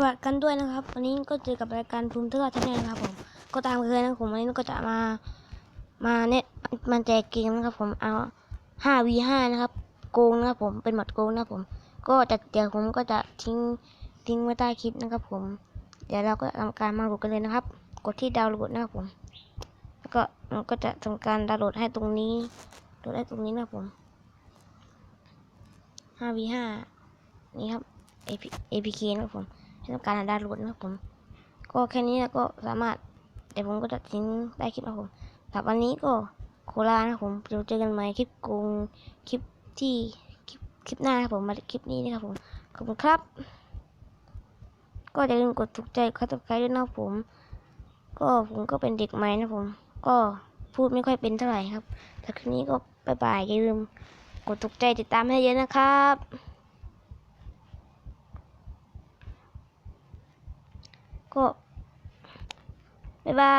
สวัสดีกันด้วยนะครับ วันนี้ก็เจอกับรายการภูมิเทอร์ชาแนลนะครับผม ก็ตามเคยนะผมวันนี้ก็จะมา มาเน็ตมันแจกเกมนะครับ ผมเอา 5v5 นะครับ โกงนะครับผมเป็นหมดโกงนะครับผม ก็จะเดี๋ยวผมก็จะทิ้งทิ้งไว้ใต้คลิปนะครับ ผม เดี๋ยวเราก็ทำการมาโหลดกันเลยนะครับ กดที่ดาวน์โหลดนะครับผม แล้วก็มันก็จะทำการดาวน์โหลดให้ตรงนี้โหลดให้ตรงนี้นะครับผม 5v5 นี่ครับ AP APK นะครับผม ให้ทำการดาวน์โหลดนะครับผม ก็แค่นี้แล้วก็สามารถเดี๋ยวผมก็จะทิ้งใต้คลิปนะครับผมสำหรับวันนี้ก็โคลานะครับผมเดี๋ยวเจอกันใหม่คลิปกรุงคลิปที่คลิปคลิปหน้าครับผมมาคลิปนี้นะครับผมขอบคุณครับ ก็อย่าลืมกดถูกใจคับสไครด้วยนะครับผม ก็ผมก็เป็นเด็กใหม่นะผม ก็พูดไม่ค่อยเป็นเท่าไหร่ครับแต่คลิปนี้ก็บายบายอย่าลืมกดถูกใจติดตามให้เยอะนะครับ ก็บ๊ายบาย